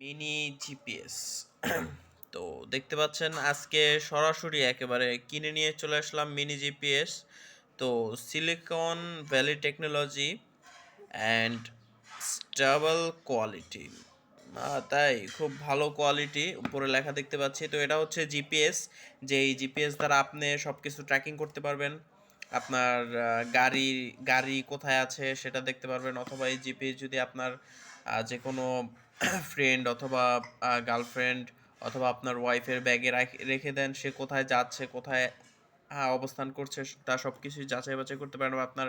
Mini GPS তো দেখতে পাচ্ছেন, আজকে সরাসরি একেবারে কিনে নিয়ে চলে আসলাম মিনি জিপিএস তো Silicon Valley technology and stable quality তাই খুব ভালো কোয়ালিটি উপরে লেখা দেখতে পাচ্ছি। তো এটা হচ্ছে জিপিএস যে এই জিপিএস দ্বারা আপনি সব কিছু ট্র্যাকিং করতে পারবেন। আপনার গাড়ি গাড়ি কোথায় আছে সেটা দেখতে পারবেন। অথবা এই জিপিএস যদি আপনার যে কোনো ফ্রেন্ড অথবা গার্লফ্রেন্ড অথবা আপনার ওয়াইফের ব্যাগে রেখে দেন, সে কোথায় যাচ্ছে, কোথায় অবস্থান করছে, তা সব কিছুই যাচাই বাছাই করতে পারেন। আপনার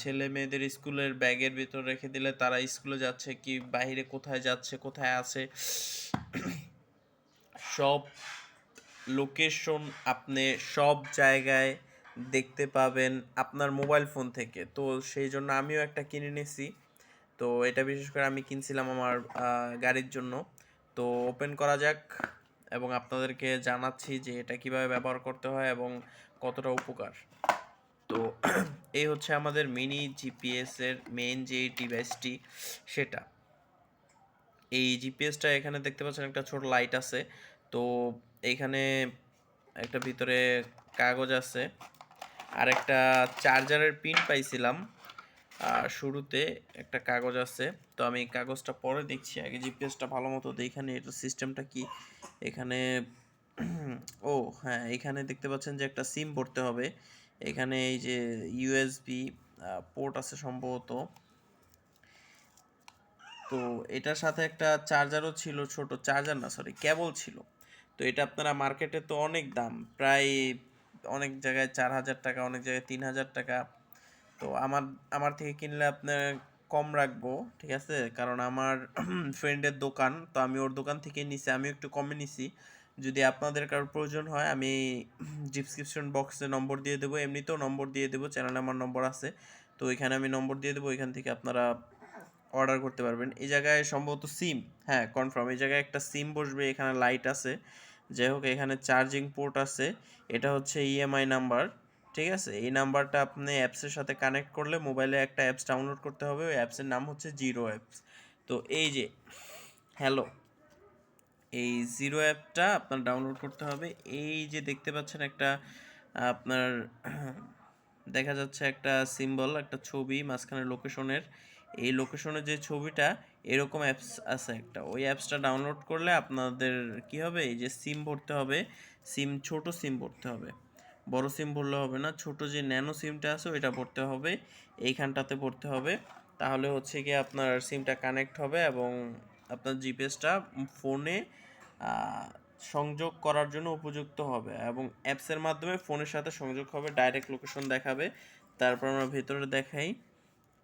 ছেলে মেয়েদের স্কুলের ব্যাগের ভিতর রেখে দিলে তারা স্কুলে যাচ্ছে কি, বাইরে কোথায় যাচ্ছে, কোথায় আছে? সব লোকেশন আপনি সব জায়গায় দেখতে পাবেন আপনার মোবাইল ফোন থেকে। তো সেই জন্য আমিও একটা কিনে নিয়েছি তো এটা বিশেষ করে আমি কিনছিলাম আমার গাড়ির জন্য। তো ওপেন করা যাক এবং আপনাদেরকে জানাচ্ছি যে এটা কীভাবে ব্যবহার করতে হয় এবং কতটা উপকার। তো এই হচ্ছে আমাদের মিনি জিপিএস এর মেইন যে ডিভাইসটি সেটা। এই জিপিএসটা এখানে দেখতে পাচ্ছেন একটা ছোট লাইট আছে। তো এইখানে একটা ভিতরে কাগজ আছে। আর একটা চার্জারের পিন পাইছিলাম। শুরুতে একটা কাগজ আছে। তো আমি কাগজটা পরে দেখছি, আগে জিপিএসটা ভালো মতো দেখানে এটা সিস্টেমটা কি? এখানে ও হ্যাঁ এখানে দেখতে পাচ্ছেন যে একটা সিম ভরতে হবে। এখানে এই যে ইউএসবি পোর্ট আছে সম্ভবত। তো এটার সাথে একটা চার্জারও ছিল, ছোট চার্জার না সরি কেবল ছিল। তো এটা আপনারা মার্কেটে তো অনেক দাম, প্রায় অনেক জায়গায় চার হাজার টাকা, অনেক জায়গায় তিন হাজার টাকা। তো আমার আমার থেকে কিনলে আপনার কম রাখব, ঠিক আছে? কারণ আমার ফ্রেন্ডের দোকান, তো আমি ওর দোকান থেকে নিছি আমি একটু কমে নিছি। যদি আপনাদের কারোর প্রয়োজন হয়, আমি ডিসক্রিপশন বক্সে নম্বর দিয়ে দেবো, এমনিতেও নম্বর দিয়ে দেবো চ্যানেলে আমার নম্বর আছে। তো এখানে আমি নম্বর দিয়ে দেবো, এখান থেকে আপনারা অর্ডার করতে পারবেন। এই জায়গায় সম্ভবত সিম হ্যাঁ কনফার্ম এই জায়গায় একটা সিম বসবে, এখানে লাইট আছে। যাই হোক, এখানে চার্জিং পোর্ট আছে, এটা হচ্ছে ইএমআই নাম্বার ঠিক আছে? এই নাম্বারটা আপনি অ্যাপসের সাথে কানেক্ট করলে মোবাইলে একটা অ্যাপস ডাউনলোড করতে হবে। ওই অ্যাপসের নাম হচ্ছে জিরো অ্যাপস তো এই যে হ্যালো এই জিরো অ্যাপটা আপনার ডাউনলোড করতে হবে। এই যে দেখতে পাচ্ছেন একটা আপনার দেখা যাচ্ছে একটা সিম্বল একটা ছবি মাঝখানে লোকেশনের এই লোকেশনের যে ছবিটা, এরকম অ্যাপস আছে একটা। ওই অ্যাপসটা ডাউনলোড করলে আপনাদের কি হবে? এই যে সিম ভরতে হবে। সিম ছোট সিম ভরতে হবে। বড় সিম ভরলে হবে না। ছোট যে ন্যানো সিমটা আছে, ওইটা ভরতে হবে। এইখানটাতে ভরতে হবে। তাহলে হচ্ছে গিয়ে আপনার সিমটা কানেক্ট হবে এবং আপনার জিপিএসটা ফোনে সংযোগ করার জন্য উপযুক্ত হবে এবং অ্যাপসের মাধ্যমে ফোনের সাথে সংযোগ হবে, ডাইরেক্ট লোকেশন দেখাবে। তারপর আমরা ভেতরে দেখাই।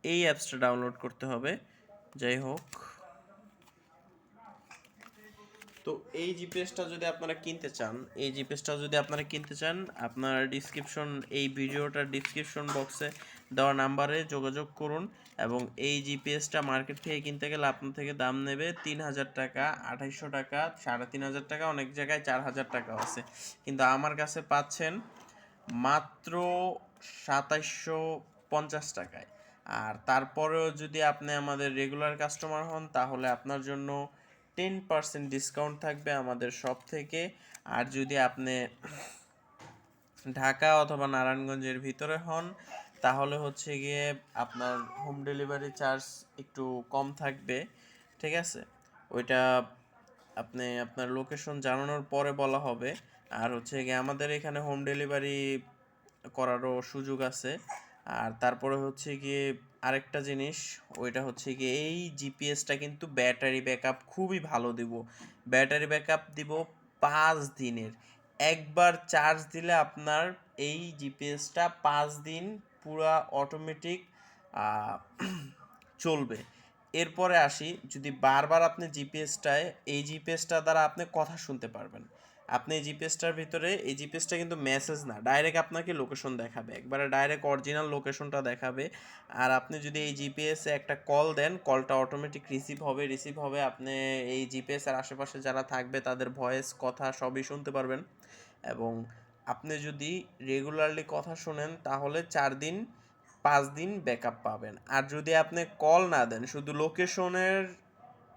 এই অ্যাপসটা ডাউনলোড করতে হবে। যাই হোক। তো এই জিপিএসটা যদি আপনারা কিনতে চান, এই জিপিএসটা যদি আপনারা কিনতে চান, আপনার ডিসক্রিপশন এই ভিডিওটার ডিসক্রিপশন বক্সে দেওয়া নাম্বারে যোগাযোগ করুন এবং এই জিপিএসটা মার্কেট থেকে কিনতে গেলে আপনার থেকে দাম নেবে তিন হাজার টাকা, আঠাইশশো টাকা, সাড়ে তিন হাজার টাকা, অনেক জায়গায় চার হাজার টাকা আছে। কিন্তু আমার কাছে পাচ্ছেন মাত্র সাতাইশশো পঞ্চাশ টাকায়। আর তারপরেও যদি আপনি আমাদের রেগুলার কাস্টমার হন, তাহলে আপনার জন্য টেন পার্সেন্ট ডিসকাউন্ট থাকবে আমাদের শপ থেকে আর যদি আপনি ঢাকা অথবা নারায়ণগঞ্জের ভিতরে হন, তাহলে হচ্ছে গিয়ে আপনার হোম ডেলিভারি চার্জ একটু কম থাকবে, ঠিক আছে? ওইটা আপনি আপনার লোকেশন জানানোর পরে বলা হবে। আর হচ্ছে গিয়ে আমাদের এখানে হোম ডেলিভারি করারও সুযোগ আছে। আর তারপরে হচ্ছে গিয়ে আরেকটা জিনিস, ওইটা হচ্ছে কি এই জিপিএসটা কিন্তু ব্যাটারি ব্যাকআপ খুবই ভালো দিব। ব্যাটারি ব্যাকআপ দিব পাঁচ দিনের। একবার চার্জ দিলে আপনার এই জিপিএসটা পাঁচ দিন পুরা অটোমেটিক চলবে। এরপরে আসি, যদি বারবার আপনি জিপিএসটায় এই জিপিএসটা দ্বারা আপনি কথা শুনতে পারবেন। আপনি এই জিপিএসটার ভিতরে, এই জিপিএসটা কিন্তু মেসেজ না ডাইরেক্ট আপনাকে লোকেশন দেখাবে। একবারে ডাইরেক্ট অরিজিনাল লোকেশনটা দেখাবে। আর আপনি যদি এই জিপিএসে একটা কল দেন কলটা অটোমেটিক রিসিভ হবে রিসিভ হবে, আপনি এই জিপিএস এর আশেপাশে যারা থাকবে, তাদের ভয়েস কথা সবই শুনতে পারবেন। এবং আপনি যদি রেগুলারলি কথা শোনেন, তাহলে চার দিন, পাঁচ দিন ব্যাকআপ পাবেন। আর যদি আপনি কল না দেন, শুধু লোকেশনের